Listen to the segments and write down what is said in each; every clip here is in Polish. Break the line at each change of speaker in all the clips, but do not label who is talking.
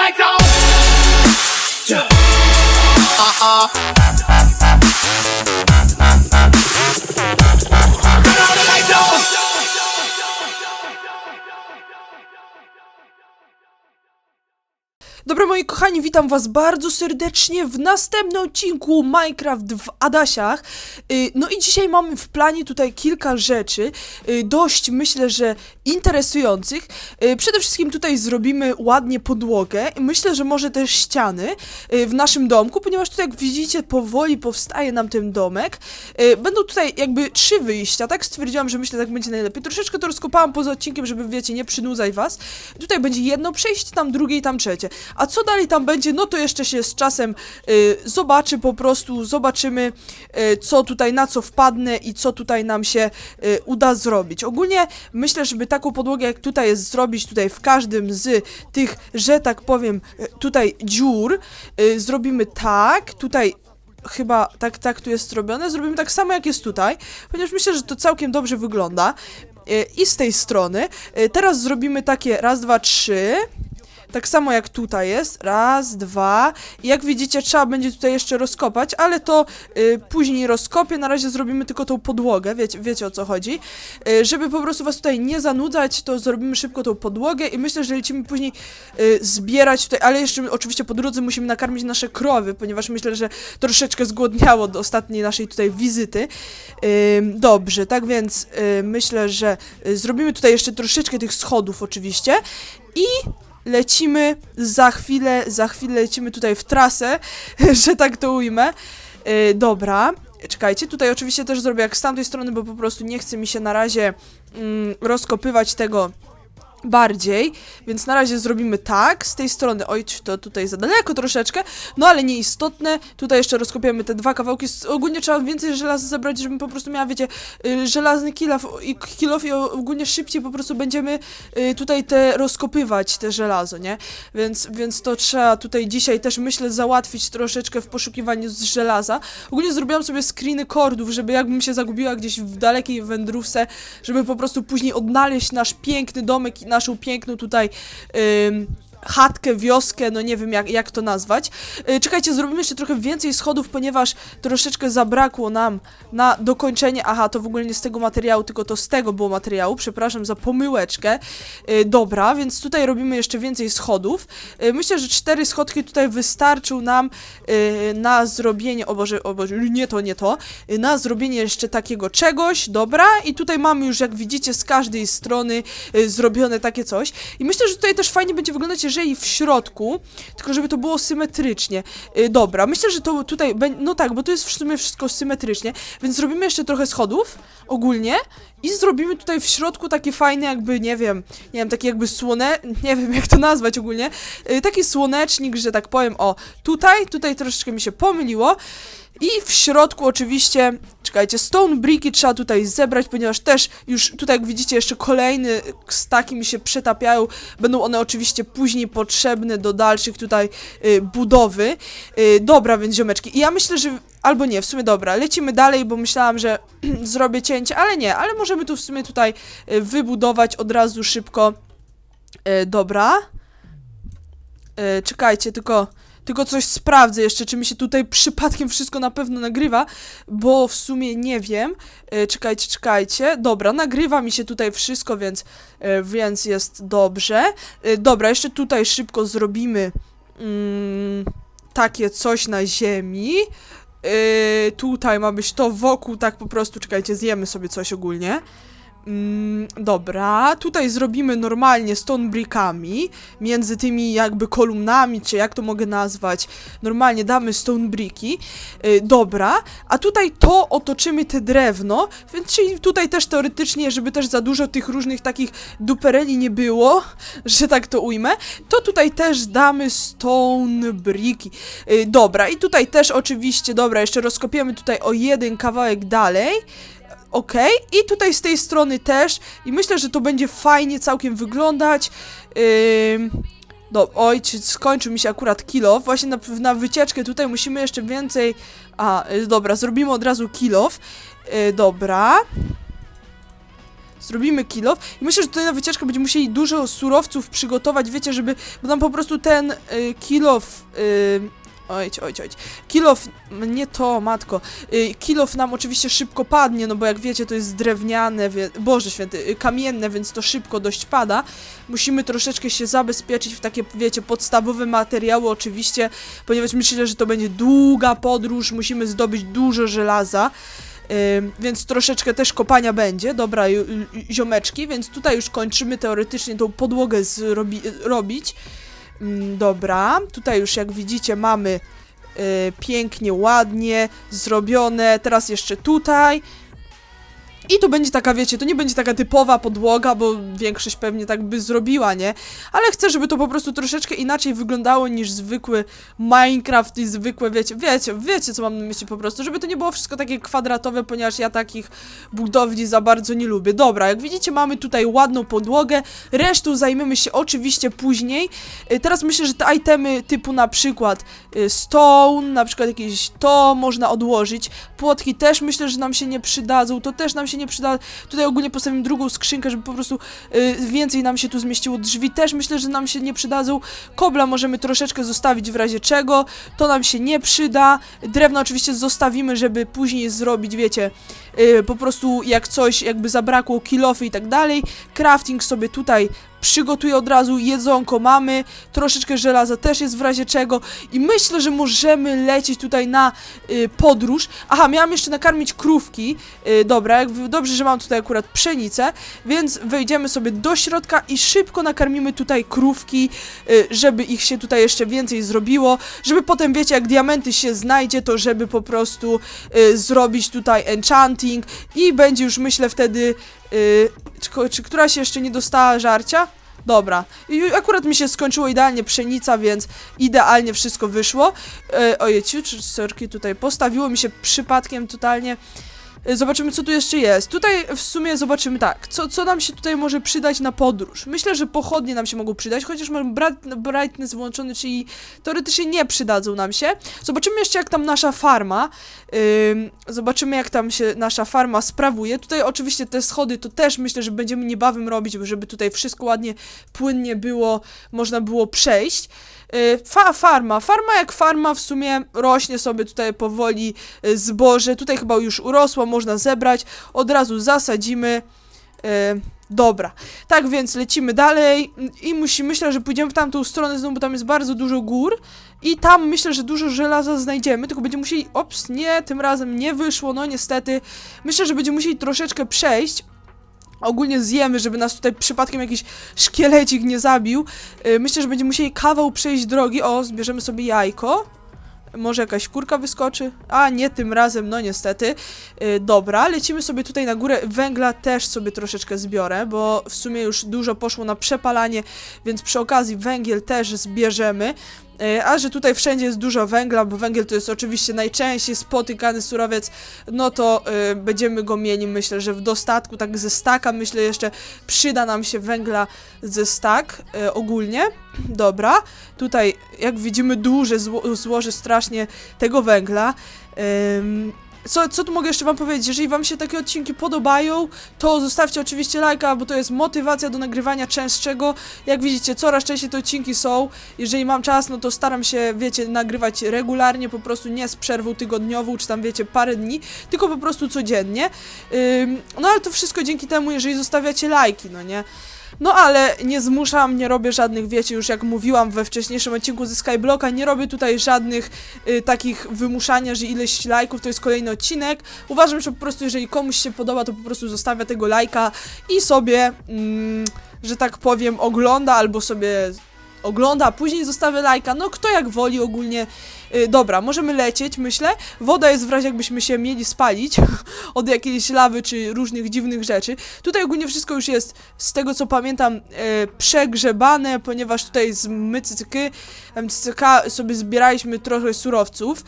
lights out. Uh uh.
Dobra moi kochani, witam was bardzo serdecznie w następnym odcinku Minecraft w Adasiach. Y, No i dzisiaj mamy w planie tutaj kilka rzeczy, y, dość myślę, że interesujących. Y, Przede wszystkim tutaj zrobimy ładnie podłogę, myślę, że może też ściany w naszym domku, ponieważ tutaj jak widzicie powoli powstaje nam ten domek. Będą tutaj jakby trzy wyjścia, tak stwierdziłam, że myślę, tak będzie najlepiej. Troszeczkę to rozkopałam poza odcinkiem, żeby wiecie, nie przynudzać was. Tutaj będzie jedno przejście, tam drugie i tam trzecie. A co dalej tam będzie, no to jeszcze się z czasem y, zobaczy po prostu, zobaczymy y, co tutaj, na co wpadnę i co tutaj nam się y, uda zrobić. Ogólnie myślę, żeby taką podłogę jak tutaj jest zrobić, tutaj w każdym z tych, że tak powiem, y, tutaj dziur, y, zrobimy tak, tutaj chyba tak, tak tu jest zrobione, zrobimy tak samo jak jest tutaj, ponieważ myślę, że to całkiem dobrze wygląda. Y, I z tej strony. Y, Teraz zrobimy takie raz, dwa, trzy. Tak samo jak tutaj jest. Raz, dwa. I jak widzicie, trzeba będzie tutaj jeszcze rozkopać, ale to y, później rozkopię. Na razie zrobimy tylko tą podłogę, wiecie, wiecie o co chodzi. Y, żeby po prostu was tutaj nie zanudzać, to zrobimy szybko tą podłogę i myślę, że lecimy później y, zbierać tutaj, ale jeszcze oczywiście po drodze musimy nakarmić nasze krowy, ponieważ myślę, że troszeczkę zgłodniało do ostatniej naszej tutaj wizyty. Dobrze, tak więc y, myślę, że y, zrobimy tutaj jeszcze troszeczkę tych schodów oczywiście i lecimy za chwilę, za chwilę lecimy tutaj w trasę, że tak to ujmę. Y, dobra, czekajcie, tutaj oczywiście też zrobię jak z tamtej strony, bo po prostu nie chce mi się na razie mm, rozkopywać tego bardziej, więc na razie zrobimy tak, z tej strony, oj, to tutaj za daleko troszeczkę, no ale nieistotne, tutaj jeszcze rozkopiemy te dwa kawałki, ogólnie trzeba więcej żelaza zebrać, żebym po prostu miała, wiecie, y, żelazny kilof i kilof i ogólnie szybciej po prostu będziemy y, tutaj te rozkopywać, te żelazo, nie? Więc, więc to trzeba tutaj dzisiaj też, myślę, załatwić troszeczkę w poszukiwaniu z żelaza. Ogólnie zrobiłam sobie screeny kordów, żeby jakbym się zagubiła gdzieś w dalekiej wędrówce, żeby po prostu później odnaleźć nasz piękny domek naszą piękną tutaj chatkę, wioskę, no nie wiem jak, jak to nazwać. Yy, czekajcie, zrobimy jeszcze trochę więcej schodów, ponieważ troszeczkę zabrakło nam na dokończenie. Aha, to w ogóle nie z tego materiału, tylko to z tego było materiału. Przepraszam za pomyłeczkę. Yy, dobra, więc tutaj robimy jeszcze więcej schodów. Yy, myślę, że cztery schodki tutaj wystarczył nam na zrobienie, o Boże, o Boże, nie to, nie to, na zrobienie jeszcze takiego czegoś, dobra, i tutaj mamy już, jak widzicie, z każdej strony zrobione takie coś. I myślę, że tutaj też fajnie będzie wyglądać, jeżeli w środku, tylko żeby to było symetrycznie. Yy, dobra, myślę, że to tutaj, no tak, bo tu jest w sumie wszystko symetrycznie, więc zrobimy jeszcze trochę schodów, ogólnie, i zrobimy tutaj w środku takie fajne jakby, nie wiem, nie wiem, taki jakby słone, nie wiem jak to nazwać ogólnie, yy, taki słonecznik, że tak powiem, o, tutaj, tutaj troszeczkę mi się pomyliło, i w środku oczywiście, czekajcie, stone bricki trzeba tutaj zebrać, ponieważ też już tutaj jak widzicie jeszcze kolejny staki mi się przetapiają. Będą one oczywiście później potrzebne do dalszych tutaj y, budowy. Y, dobra, więc ziomeczki. I ja myślę, że albo nie, w sumie dobra, lecimy dalej, bo myślałam, że zrobię cięcie, ale nie, ale możemy tu w sumie tutaj y, wybudować od razu szybko. Y, dobra. Y, czekajcie, tylko tylko coś sprawdzę jeszcze, czy mi się tutaj przypadkiem wszystko na pewno nagrywa, bo w sumie nie wiem. E, czekajcie, czekajcie. Dobra, nagrywa mi się tutaj wszystko, więc, e, więc jest dobrze. E, dobra, jeszcze tutaj szybko zrobimy mm, takie coś na ziemi. E, tutaj ma być to wokół, tak po prostu, czekajcie, zjemy sobie coś ogólnie. Mm, dobra, tutaj zrobimy normalnie stone brickami, między tymi jakby kolumnami, czy jak to mogę nazwać, normalnie damy stone bricki, yy, dobra, a tutaj to otoczymy te drewno, więc czyli tutaj też teoretycznie, żeby też za dużo tych różnych takich dupereli nie było, że tak to ujmę, to tutaj też damy stone bricki, yy, dobra, i tutaj też oczywiście, dobra, jeszcze rozkopiemy tutaj o jeden kawałek dalej, Okej, i tutaj z tej strony też. I myślę, że to będzie fajnie całkiem wyglądać. Ym... Do, oj, czy skończył mi się akurat kilo. Właśnie na, na wycieczkę tutaj musimy jeszcze więcej. A, y, dobra, zrobimy od razu kilof. Y, dobra. Zrobimy kilof i myślę, że tutaj na wycieczkę będziemy musieli dużo surowców przygotować, wiecie, żeby, bo nam po prostu ten y, kilof, ojć, ojć, ojć, kilof, nie to, matko, y, kilof nam oczywiście szybko padnie, no bo jak wiecie, to jest drewniane, wie, Boże Święty, y, kamienne, więc to szybko dość pada. Musimy troszeczkę się zabezpieczyć w takie, wiecie, podstawowe materiały oczywiście, ponieważ myślę, że to będzie długa podróż, musimy zdobyć dużo żelaza. Ym, więc troszeczkę też kopania będzie, dobra, ziomeczki, więc tutaj już kończymy teoretycznie tą podłogę zrobi robić. Ym, dobra, tutaj już jak widzicie mamy y, pięknie, ładnie zrobione, teraz jeszcze tutaj. I to będzie taka, wiecie, to nie będzie taka typowa podłoga, bo większość pewnie tak by zrobiła, nie? Ale chcę, żeby to po prostu troszeczkę inaczej wyglądało niż zwykły Minecraft i zwykłe, wiecie, wiecie, wiecie co mam na myśli po prostu, żeby to nie było wszystko takie kwadratowe, ponieważ ja takich budowli za bardzo nie lubię. Dobra, jak widzicie mamy tutaj ładną podłogę, resztą zajmiemy się oczywiście później. Y, Teraz myślę, że te itemy typu na przykład y, stone, na przykład jakieś to można odłożyć, płotki też myślę, że nam się nie przydadzą, to też nam się nie przyda. Tutaj ogólnie postawimy drugą skrzynkę, żeby po prostu y, więcej nam się tu zmieściło. Drzwi też myślę, że nam się nie przydadzą. Kobla możemy troszeczkę zostawić w razie czego. To nam się nie przyda. Drewno oczywiście zostawimy, żeby później zrobić, wiecie, y, po prostu jak coś jakby zabrakło kilofy i tak dalej. Crafting sobie tutaj przygotuję od razu, jedzonko mamy, troszeczkę żelaza też jest w razie czego i myślę, że możemy lecieć tutaj na y, podróż. Aha, miałam jeszcze nakarmić krówki, y, dobra, jak, dobrze, że mam tutaj akurat pszenicę, więc wejdziemy sobie do środka i szybko nakarmimy tutaj krówki, y, żeby ich się tutaj jeszcze więcej zrobiło, żeby potem, wiecie, jak diamenty się znajdzie, to żeby po prostu y, zrobić tutaj enchanting i będzie już, myślę, wtedy, y, czy, czy któraś jeszcze nie dostała żarcia? Dobra, i akurat mi się skończyło idealnie pszenica, więc idealnie wszystko wyszło. E, ojeciu, czy sorki tutaj postawiło mi się przypadkiem totalnie. E, Zobaczymy, co tu jeszcze jest. Tutaj w sumie zobaczymy tak, co, co nam się tutaj może przydać na podróż. Myślę, że pochodnie nam się mogą przydać, chociaż mam bright- brightness włączony, czyli teoretycznie nie przydadzą nam się. Zobaczymy jeszcze, jak tam nasza farma. Ym, zobaczymy, jak tam się nasza farma sprawuje. Tutaj oczywiście te schody to też myślę, że będziemy niebawem robić, żeby tutaj wszystko ładnie, płynnie było, można było przejść. Y, Fa farma. Farma jak farma w sumie rośnie sobie tutaj powoli y, zboże. Tutaj chyba już urosło, można zebrać. Od razu zasadzimy. Y, Dobra, tak więc lecimy dalej i musi, myślę, że pójdziemy w tamtą stronę znowu, bo tam jest bardzo dużo gór i tam myślę, że dużo żelaza znajdziemy, tylko będziemy musieli, ops, nie, tym razem nie wyszło, no niestety. Myślę, że będziemy musieli troszeczkę przejść, ogólnie zjemy, żeby nas tutaj przypadkiem jakiś szkielecik nie zabił. Y, Myślę, że będziemy musieli kawał przejść drogi. O, zbierzemy sobie jajko. Może jakaś kurka wyskoczy? A, nie tym razem, no niestety. Y, dobra, lecimy sobie tutaj na górę. Węgla też sobie troszeczkę zbiorę, bo w sumie już dużo poszło na przepalanie, więc przy okazji węgiel też zbierzemy. Y, A że tutaj wszędzie jest dużo węgla, bo węgiel to jest oczywiście najczęściej spotykany surowiec, no to y, będziemy go mieli, myślę, że w dostatku, tak ze staka, myślę jeszcze przyda nam się węgla ze stak y, ogólnie. Dobra, tutaj jak widzimy duże zło złoże strasznie tego węgla. Co, co tu mogę jeszcze wam powiedzieć? Jeżeli wam się takie odcinki podobają, to zostawcie oczywiście lajka, bo to jest motywacja do nagrywania częstszego. Jak widzicie, coraz częściej te odcinki są. Jeżeli mam czas, no to staram się, wiecie, nagrywać regularnie, po prostu nie z przerwą tygodniową, czy tam, wiecie, parę dni, tylko po prostu codziennie. Ym, no ale to wszystko dzięki temu, jeżeli zostawiacie lajki, no nie? No ale nie zmuszam, nie robię żadnych, wiecie, już jak mówiłam we wcześniejszym odcinku ze Skyblocka, nie robię tutaj żadnych y, takich wymuszania, że ileś lajków to jest kolejny odcinek. Uważam, że po prostu jeżeli komuś się podoba, to po prostu zostawia tego lajka i sobie, mm, że tak powiem, ogląda albo sobie ogląda, a później zostawia lajka. No kto jak woli ogólnie. Y, dobra, możemy lecieć, myślę. Woda jest w razie jakbyśmy się mieli spalić od jakiejś lawy czy różnych dziwnych rzeczy. Tutaj ogólnie wszystko już jest, z tego co pamiętam, e, przegrzebane, ponieważ tutaj z mycyky, MCK sobie zbieraliśmy trochę surowców.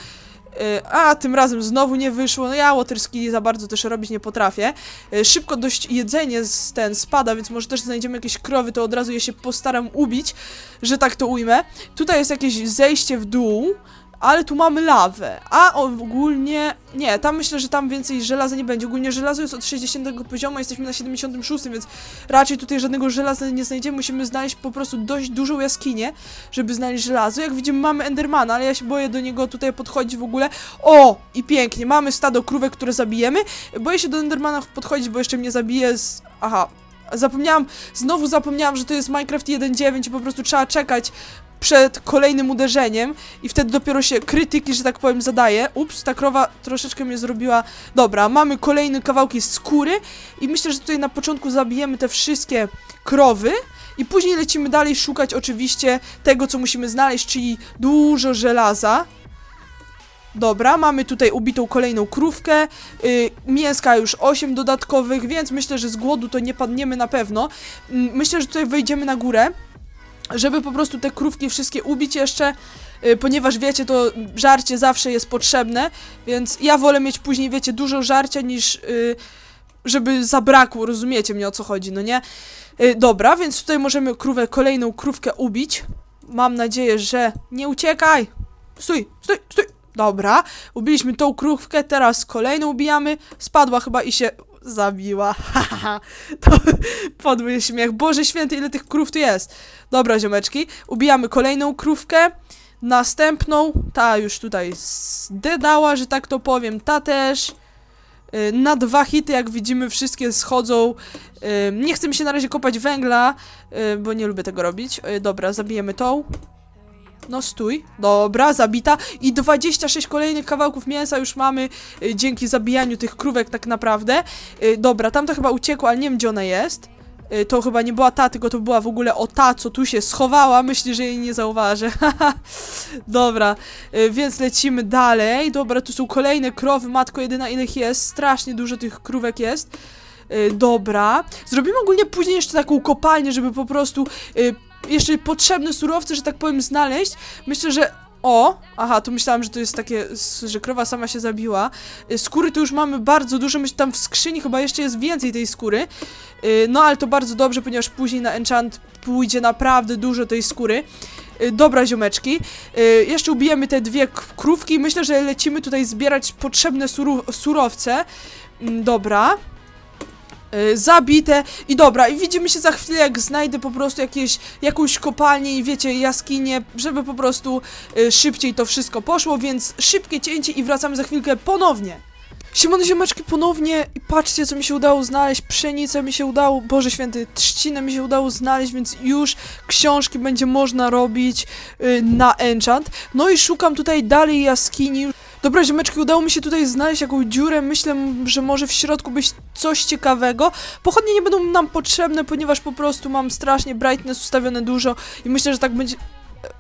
E, A, tym razem znowu nie wyszło. No ja waterski za bardzo też robić nie potrafię. Szybko dość jedzenie z ten spada, więc może też znajdziemy jakieś krowy, to od razu je się postaram ubić, że tak to ujmę. Tutaj jest jakieś zejście w dół, ale tu mamy lawę, a ogólnie, nie, tam myślę, że tam więcej żelaza nie będzie, ogólnie żelazo jest od 60 poziomu, jesteśmy na 76, więc raczej tutaj żadnego żelaza nie znajdziemy, musimy znaleźć po prostu dość dużą jaskinię, żeby znaleźć żelazo, jak widzimy mamy Endermana, ale ja się boję do niego tutaj podchodzić w ogóle, o, i pięknie, mamy stado krówek, które zabijemy, boję się do Endermana podchodzić, bo jeszcze mnie zabije z, aha, zapomniałam, znowu zapomniałam, że to jest Minecraft 1.9 i po prostu trzeba czekać przed kolejnym uderzeniem i wtedy dopiero się krytyki, że tak powiem, zadaje. Ups, ta krowa troszeczkę mnie zrobiła. Dobra, mamy kolejne kawałki skóry i myślę, że tutaj na początku zabijemy te wszystkie krowy i później lecimy dalej szukać oczywiście tego, co musimy znaleźć, czyli dużo żelaza. Dobra, mamy tutaj ubitą kolejną krówkę, yy, mięska już 8 dodatkowych, więc myślę, że z głodu to nie padniemy na pewno. Mm, Myślę, że tutaj wejdziemy na górę, żeby po prostu te krówki wszystkie ubić jeszcze, yy, ponieważ wiecie, to żarcie zawsze jest potrzebne, więc ja wolę mieć później, wiecie, dużo żarcia niż yy, żeby zabrakło, rozumiecie mnie o co chodzi, no nie? Yy, dobra, więc tutaj możemy krówę, kolejną krówkę ubić. Mam nadzieję, że nie uciekaj. Stój, stój, stój. Dobra, ubiliśmy tą krówkę, teraz kolejną ubijamy. Spadła chyba i się zabiła. Haha, to podły śmiech. Boże święty, ile tych krów tu jest. Dobra, ziomeczki, ubijamy kolejną krówkę. Następną, ta już tutaj zdedała, że tak to powiem, ta też. Y, Na dwa hity, jak widzimy, wszystkie schodzą. Y, Nie chcę mi się na razie kopać węgla, y, bo nie lubię tego robić. Dobra, zabijemy tą. No stój. Dobra, zabita. I 26 kolejnych kawałków mięsa już mamy y, dzięki zabijaniu tych krówek tak naprawdę. Y, dobra, tamta chyba uciekła, ale nie wiem gdzie ona jest. Y, to chyba nie była ta, tylko to była w ogóle o ta, co tu się schowała. Myślę, że jej nie zauważę. dobra, y, więc lecimy dalej. Dobra, tu są kolejne krowy. Matko jedyna, ile ich jest. Strasznie dużo tych krówek jest. Y, dobra. Zrobimy ogólnie później jeszcze taką kopalnię, żeby po prostu y, jeszcze potrzebne surowce, że tak powiem, znaleźć. Myślę, że. O! Aha, tu myślałam, że to jest takie, że krowa sama się zabiła. Y, Skóry tu już mamy bardzo dużo, myślę, tam w skrzyni chyba jeszcze jest więcej tej skóry. Y, No ale to bardzo dobrze, ponieważ później na enchant pójdzie naprawdę dużo tej skóry. Y, Dobra, ziomeczki. Jeszcze ubijemy te dwie krówki. Myślę, że lecimy tutaj zbierać potrzebne surowce. Mm, Dobra. Y, zabite i dobra, i widzimy się za chwilę, jak znajdę po prostu jakieś, jakąś kopalnię i wiecie, jaskinię, żeby po prostu y, szybciej to wszystko poszło, więc szybkie cięcie i wracamy za chwilkę ponownie. Siemano ziomeczki ponownie i patrzcie co mi się udało znaleźć, pszenicę mi się udało, Boże Święty, trzcinę mi się udało znaleźć, więc już książki będzie można robić y, na enchant. No i szukam tutaj dalej jaskini. Dobra ziomeczki, udało mi się tutaj znaleźć jakąś dziurę, myślę, że może w środku być coś ciekawego. Pochodnie nie będą nam potrzebne, ponieważ po prostu mam strasznie brightness ustawione dużo i myślę, że tak będzie...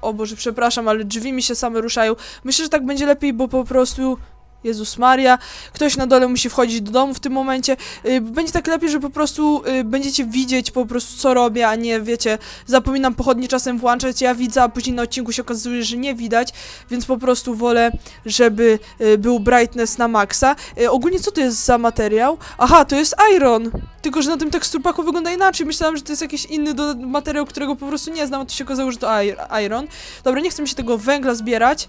O Boże, przepraszam, ale drzwi mi się same ruszają. Myślę, że tak będzie lepiej, bo po prostu... Jezus Maria, ktoś na dole musi wchodzić do domu w tym momencie. Y, Będzie tak lepiej, że po prostu y, będziecie widzieć po prostu co robię, a nie wiecie, zapominam pochodnie czasem włączać, ja widzę, a później na odcinku się okazuje, że nie widać, więc po prostu wolę, żeby y, był brightness na maksa. Ogólnie co to jest za materiał? Aha, to jest iron, tylko że na tym teksturpaku wygląda inaczej. Myślałam, że to jest jakiś inny materiał, którego po prostu nie znam, a to się okazało, że to ir- iron. Dobra, nie chcę mi się tego węgla zbierać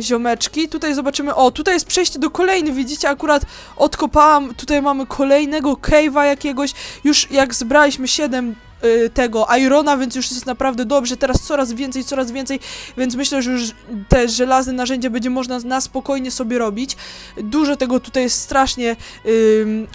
ziomeczki. Tutaj zobaczymy, o, tutaj jest przejście do kolejny, widzicie, akurat odkopałam, tutaj mamy kolejnego cave'a jakiegoś, już jak zbraliśmy 7 y, tego Irona, więc już jest naprawdę dobrze, teraz coraz więcej, coraz więcej, więc myślę, że już te żelazne narzędzia będzie można na spokojnie sobie robić. Dużo tego tutaj jest strasznie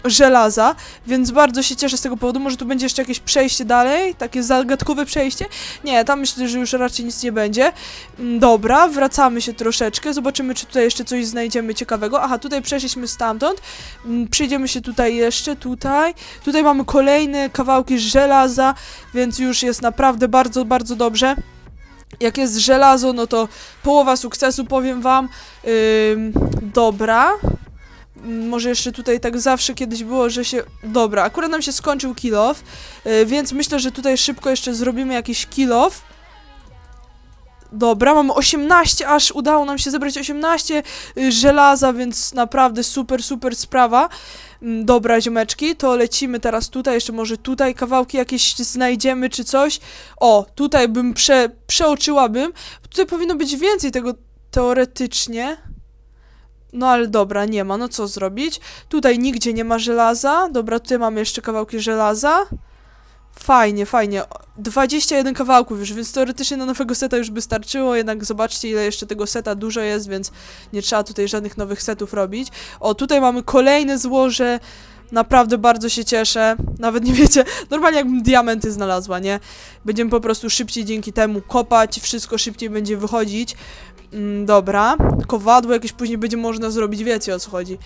żelaza, więc bardzo się cieszę z tego powodu, może tu będzie jeszcze jakieś przejście dalej, takie zagadkowe przejście, nie, tam myślę, że już raczej nic nie będzie. Mm, Dobra, wracamy się troszeczkę. Zobaczymy, czy tutaj jeszcze coś znajdziemy ciekawego. Aha, tutaj przeszliśmy stamtąd. Mm, Przejdziemy się tutaj jeszcze, tutaj. Tutaj mamy kolejne kawałki żelaza, więc już jest naprawdę bardzo, bardzo dobrze. Jak jest żelazo, no to połowa sukcesu, powiem wam. Ym, dobra. Może jeszcze tutaj tak zawsze kiedyś było, że się... Dobra, akurat nam się skończył kill off, y, więc myślę, że tutaj szybko jeszcze zrobimy jakiś kill off. Dobra, mamy 18, aż udało nam się zebrać 18 y, żelaza, więc naprawdę super, super sprawa. Mm, Dobra, ziomeczki, to lecimy teraz tutaj, jeszcze może tutaj kawałki jakieś znajdziemy czy coś. O, tutaj bym prze, przeoczyłabym. Tutaj powinno być więcej tego teoretycznie. No ale dobra, nie ma, no co zrobić? Tutaj nigdzie nie ma żelaza. Dobra, tutaj mamy jeszcze kawałki żelaza. Fajnie, fajnie. O, 21 kawałków już, więc teoretycznie na nowego seta już by starczyło, jednak zobaczcie ile jeszcze tego seta dużo jest, więc nie trzeba tutaj żadnych nowych setów robić. O, tutaj mamy kolejne złoże. Naprawdę bardzo się cieszę. Nawet nie wiecie, normalnie jakbym diamenty znalazła, nie? Będziemy po prostu szybciej dzięki temu kopać, wszystko szybciej będzie wychodzić. Mm, dobra, kowadło jakieś później będzie można zrobić, wiecie o co chodzi.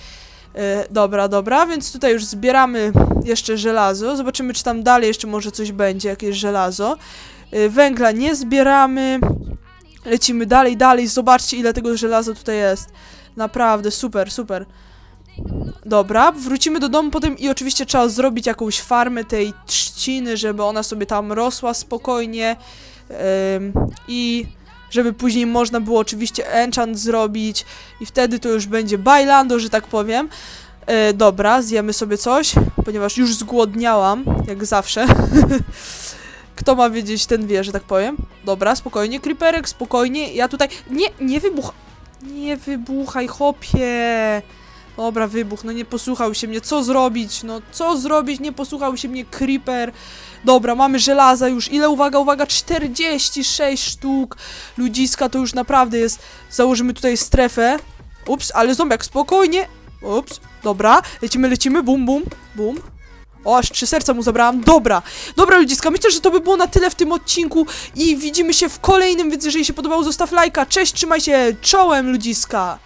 E, dobra, dobra, więc tutaj już zbieramy jeszcze żelazo. Zobaczymy, czy tam dalej jeszcze może coś będzie, jakieś żelazo. E, węgla nie zbieramy. Lecimy dalej, dalej. Zobaczcie, ile tego żelaza tutaj jest. Naprawdę, super, super. Dobra, wrócimy do domu potem i oczywiście trzeba zrobić jakąś farmę tej trzciny, żeby ona sobie tam rosła spokojnie. I żeby później można było oczywiście enchant zrobić i wtedy to już będzie bailando, że tak powiem. E, dobra, zjemy sobie coś, ponieważ już zgłodniałam, jak zawsze. Kto ma wiedzieć, ten wie, że tak powiem. Dobra, spokojnie, Creeperek, spokojnie. Ja tutaj... Nie, nie wybuch... Nie wybuchaj, hopie. Dobra, wybuch, no nie posłuchał się mnie. Co zrobić? No, co zrobić? Nie posłuchał się mnie Creeper. Dobra, mamy żelaza już. Ile? Uwaga, uwaga, 46 sztuk. Ludziska to już naprawdę jest. Założymy tutaj strefę. Ups, ale zombiak, spokojnie. Ups, dobra. Lecimy, lecimy. Bum, bum, bum. O, aż trzy serca mu zabrałam. Dobra, dobra ludziska, myślę, że to by było na tyle w tym odcinku i widzimy się w kolejnym, więc jeżeli się podobało, zostaw lajka. Cześć, trzymaj się, czołem ludziska.